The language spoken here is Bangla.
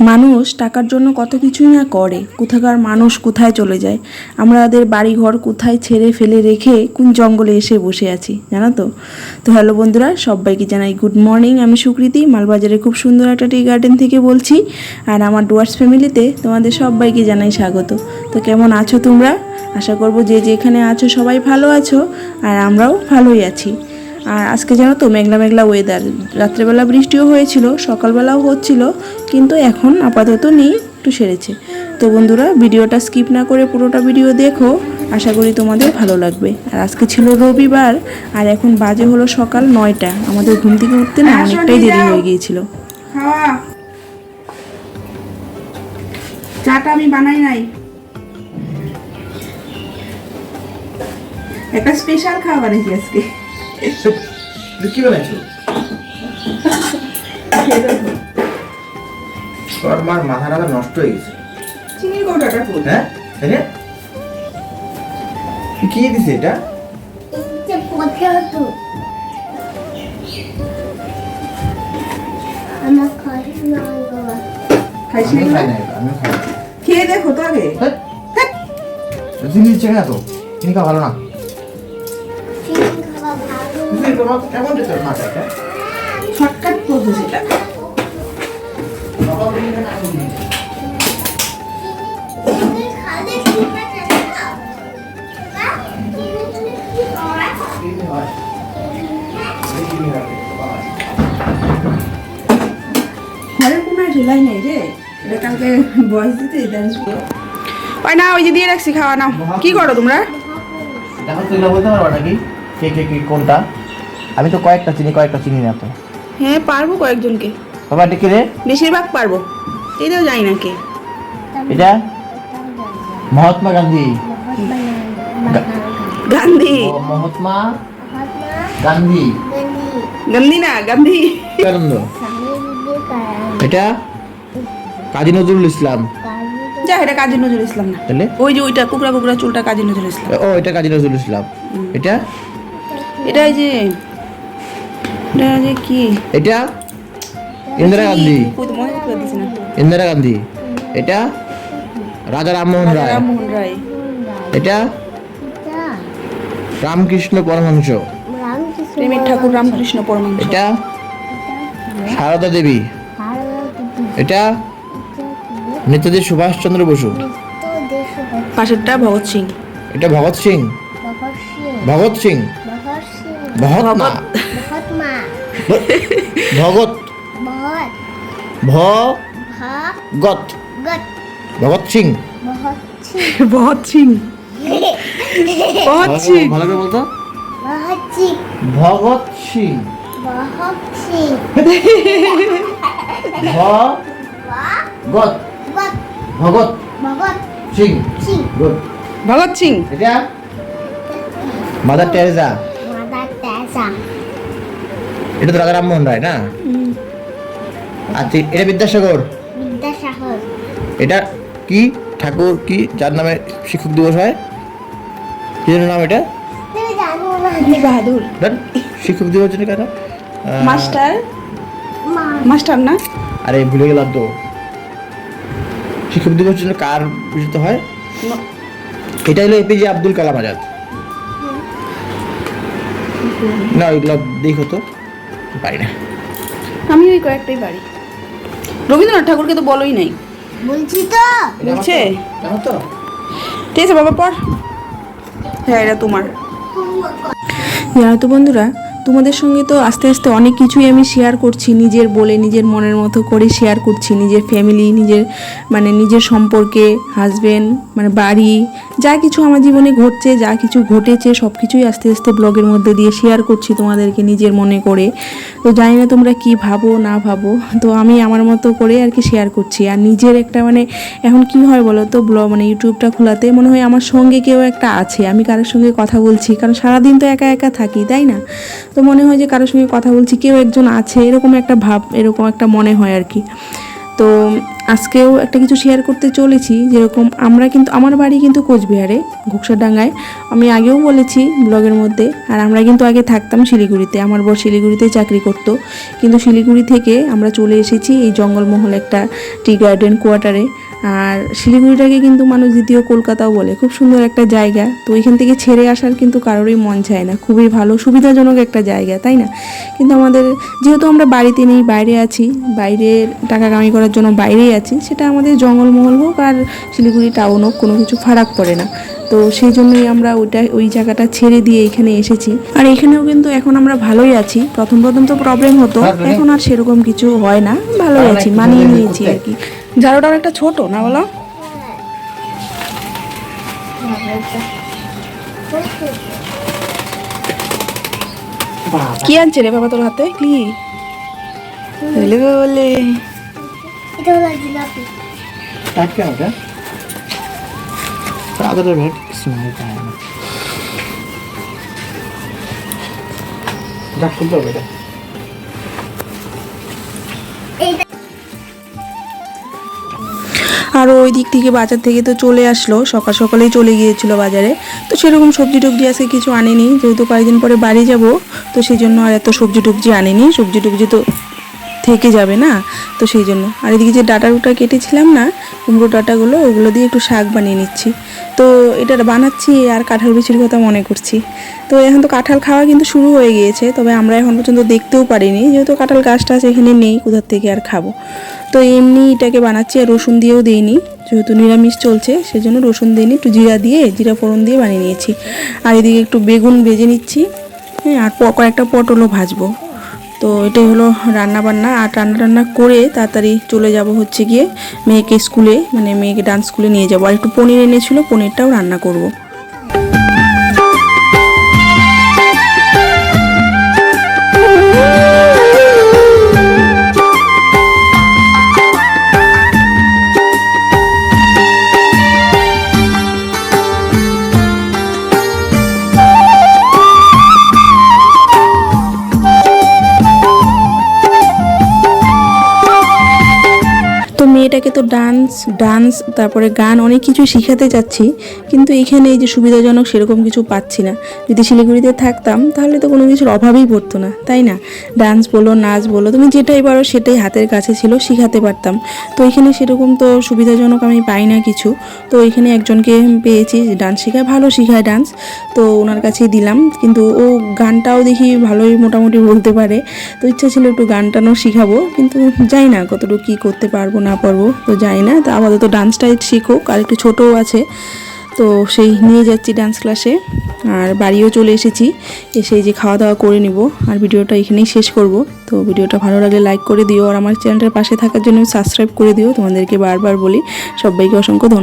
মানুষ টাকার জন্য কত কিছুই না করে। কোথাকার মানুষ কোথায় চলে যায়? আমাদের বাড়িঘর কোথায় ছেড়ে ফেলে রেখে কোন জঙ্গলে এসে বসে আছি, জানো তো? তো হ্যালো বন্ধুরা, সবাইকে জানাই গুড মর্নিং আমি সুকৃতি, মালবাজারে খুব সুন্দর একটা টি গার্ডেন থেকে বলছি। আর আমার ডুয়ার্স ফ্যামিলিতে তোমাদের সবাইকে জানাই স্বাগত। তো কেমন আছো তোমরা? আশা করব যে যেখানে আছো সবাই ভালো আছো, আর আমরাও ভালোই আছি। আর আজকে জানো তো মেঘলা মেঘলা ওয়েদার রাত্রেবেলা বৃষ্টিও হয়েছিল সকালবেলাও হচ্ছিল কিন্তু এখন আপাতত নেই একটু সেরেছে। তো বন্ধুরা ভিডিওটা স্কিপ না করে পুরোটা ভিডিও দেখো আশা করি তোমাদের ভালো লাগবে। আর আজকে ছিল রবিবার আর এখন বাজে হলো সকাল নয়টা। আমাদের ঘুম থেকে উঠতে না অনেকটাই দেরি হয়ে গিয়েছিল। চাটা আমি বানাই নাই। একটা স্পেশাল খাবার আজকে। কি বানাইছো? তোর মার মাথা টাথা নষ্ট হয়ে গেছে। চিনির কৌটাটা ফুল হ্যাঁ? তাই না? কি দিছে এটা। খেয়ে দেখো তো আগে। ধ্যাৎ। চিনি দিচ্ছে না তো। চিনি খাওয়া ভালো না। কি করা চিনি হয়। হয়। ঘরের কোনো ঢেলাই নেই রে। এটা কালকে বয়স দিতে ওই না ওই যে দিয়ে রাখছি খাওয়া নাও। কি করো তোমরা? দেখো তুই বলতে পারবা নাকি? কে কে কে কোনটা? আমি তো কয়েকটা চিনি কয়েকটা চিনি না তো। হ্যাঁ পারব কয়েকজনকে। বাবা এটা কি রে বেশিরভাগ পারব। এটাও জানি না কে। এটা? মহাত্মা গান্ধী। গান্ধী। মহাত্মা গান্ধী। গান্ধী না গান্ধী। আনন্দ এটা? কাজী নজরুল ইসলাম। যা এটা কাজী নজরুল ইসলাম না। তাহলে? ওই যে ওইটা কুকড়া কুকড়া চুলটা কাজী নজরুল ইসলাম। ও এটা কাজী নজরুল ইসলাম। এটা? এটা এই যে এটা যে কি? এটা ইন্দিরা গান্ধী। ইন্দিরা গান্ধী। এটা রাজা রামমোহন রায়। রামমোহন রায়। এটা রামকৃষ্ণ পরমহংস। প্রেমের ঠাকুর রামকৃষ্ণ পরমাংশ এটা সারদা দেবী। এটা নেতাজি সুভাষচন্দ্র বসু। পাশেরটা ভগৎ সিং। এটা ভগৎ সিং। ভগৎ সিং। ভগৎ না ভগৎ ভগৎ ভগৎ সিং। ভগৎ সিং। ভগৎ সিং। ভালো করে বলতো। ভগৎ সিং। ভগৎ ভগৎ সিং। গুড। ভগৎ সিং। এটা মাদার টেরেসা এটা তো রাজা রামমোহন রায় না? আচ্ছা এটা বিদ্যাসাগর? বিদ্যাসাগর। এটা কি? ঠাকুর কি? যার নামে শিক্ষক দিবস হয়? কি নাম এটা? বাহাদুর শিক্ষক দিবস জন্য কেন? মাস্টার? মাস্টার না? আরে ভুলে গেলাম তো। শিক্ষক দিবস জন্য কার বিজিত হয়? এটা হলো এপিজে আব্দুল কালাম আজাদ। না ওইগুলো দেখো তো। পারি না। আমি ওই কয়েকটাই পারি। রবীন্দ্রনাথ ঠাকুরকে তো বলোই নাই। বলছি তো। বলছে? জানো তো। ঠিক আছে বাবা পর হ্যাঁ এটা তোমার। জানো তো বন্ধুরা তোমাদের সঙ্গে তো আস্তে আস্তে অনেক কিছুই আমি শেয়ার করছি নিজের বলে নিজের মনের মতো করে শেয়ার করছি নিজের ফ্যামিলি নিজের মানে নিজের সম্পর্কে হাজবেন্ড মানে বাড়ি যা কিছু আমার জীবনে ঘটছে, যা কিছু ঘটেছে সব কিছুই আস্তে আস্তে ব্লগের মধ্যে দিয়ে শেয়ার করছি তোমাদেরকে নিজের মনে করে। তো জানি না তোমরা কি ভাবো, না ভাবো, তো আমি আমার মতো করে আর কি শেয়ার করছি। আর নিজের একটা মানে এখন কি হয় বলো তো, ব্লগ মানে ইউটিউবটা খোলাতে মনে হয় আমার সঙ্গে কেউ একটা আছে। আমি কারোর সঙ্গে কথা বলছি, কারণ সারাদিন তো একা একা থাকি, তাই না? তো মনে হয় যে কারোর সঙ্গে কথা বলছি, কেউ একজন আছে, এরকম একটা ভাব, এরকম একটা মনে হয় আর কি। তো আজকেও একটা কিছু শেয়ার করতে চলেছি, যেরকম আমরা কিন্তু, আমার বাড়ি কিন্তু কোচবিহারে, ঘোকসাডাঙ্গায়। আমি আগেও বলেছি ব্লগের মধ্যে, আর আমরা কিন্তু আগে থাকতাম শিলিগুড়িতে, আমার বর শিলিগুড়িতে চাকরি করত। কিন্তু শিলিগুড়ি থেকে আমরা চলে এসেছি এই জঙ্গলমহল একটা টি গার্ডেন কোয়ার্টারে আর শিলিগুড়িটাকে কিন্তু মানুষ দ্বিতীয় কলকাতাও বলে। খুব সুন্দর একটা জায়গা। তো এখান থেকে ছেড়ে আসার কিন্তু কারোরই মন চায় না। খুবই ভালো সুবিধাজনক একটা জায়গা তাই না? কিন্তু আমাদের যেহেতু আমরা বাড়িতে নেই বাইরে আছি বাইরে টাকা কামাই করার জন্য বাইরেই আছি সেটা আমাদের জঙ্গলমহল হোক আর শিলিগুড়ি টাউন হোক কোনো কিছু ফারাক পড়ে না। তো সেই জন্যই আমরা ওইটা ওই জায়গাটা ছেড়ে দিয়ে এখানে এসেছি। আর এখানেও কিন্তু এখন আমরা ভালোই আছি। প্রথম প্রথম তো প্রবলেম হতো এখন আর সেরকম কিছু হয় না। ভালোই আছি মানিয়ে নিয়েছি আর কি। ঝাড়ুটা অনেকটা ছোট না বলো? কি আনছে রে বাবা তোর হাতে? কি? বলে। এটা আর ওই দিক থেকে বাজার থেকে তো চলে আসলো, সকাল সকালেই চলে গিয়েছিল বাজারে। তো সেরকম সবজি টবজি আজকে কিছু আনেনি, যেহেতু কয়েকদিন পরে বাড়ি যাব, তো সেই জন্য আর এত সবজি টবজি আনেনি। সবজি টুবজি তো থেকে যাবে না? তো সেই জন্য। আর এদিকে যে ডাটা টুটা কেটেছিলাম না, কুমড়ো ডাটাগুলো ওগুলো দিয়ে একটু শাক বানিয়ে নিচ্ছি। তো এটা বানাচ্ছি আর কাঁঠাল বিচির কথা মনে করছি। তো এখন তো কাঁঠাল খাওয়া কিন্তু শুরু হয়ে গিয়েছে, তবে আমরা এখন পর্যন্ত দেখতেও পারিনি। যেহেতু কাঁঠাল গাছটা এখানে নেই, কোথার থেকে আর খাব। তো এমনি এটাকে বানাচ্ছি আর রসুন দিয়েও দিইনি, যেহেতু নিরামিষ চলছে, সেজন্য রসুন দিইনি, একটু জিরা দিয়ে, জিরা ফোড়ন দিয়ে বানিয়ে নিয়েছি। আর এদিকে একটু বেগুন ভেজে নিচ্ছি। হ্যাঁ আর কয়েকটা পটলও ভাজবো। তো এটাই হলো রান্না বান্না আর রান্না টান্না করে তাড়াতাড়ি চলে যাব হচ্ছে গিয়ে মেয়েকে স্কুলে মানে মেয়েকে ডান্স স্কুলে নিয়ে যাব আর একটু পনির এনেছিল, পনিরটাও রান্না করব। মেয়েটাকে তো ডান্স ডান্স তারপরে গান, অনেক কিছু শিখাতে যাচ্ছি কিন্তু এখানে এই যে সুবিধাজনক সেরকম কিছু পাচ্ছি না। যদি শিলিগুড়িতে থাকতাম, তাহলে তো কোনো কিছুর অভাবই পড়তো না, তাই না? ডান্স বলো, নাচ বলো, তুমি যেটাই পারো সেটাই হাতের কাছে ছিল, শিখাতে পারতাম। তো এখানে সেরকম তো সুবিধাজনক আমি পাই না কিছু। তো এখানে একজনকে পেয়েছি ডান্স শেখায়, ভালো শেখায় ডান্স তো ওনার কাছেই দিলাম, কিন্তু ও গানটাও দেখি ভালোই মোটামুটি বলতে পারে। তো ইচ্ছা ছিল একটু গান টানও শিখাবো, কিন্তু যাই না, কতটুকু কী করতে পারব, না পারব তো যাই না, তো আপাতত ডান্সটাই শিখুক, আর একটু ছোটও আছে, তো সেই নিয়ে যাচ্ছি ডান্স ক্লাসে আর বাড়িও চলে এসেছি, এসে যে খাওয়া দাওয়া করে নিব, আর ভিডিওটা এখানেই শেষ করব। তো ভিডিওটা ভালো লাগলে লাইক করে দিও, আর আমার চ্যানেলটার পাশে থাকার জন্য সাবস্ক্রাইব করে দিও। তোমাদেরকে বারবার বলি, সবাইকে অসংখ্য ধন্যবাদ।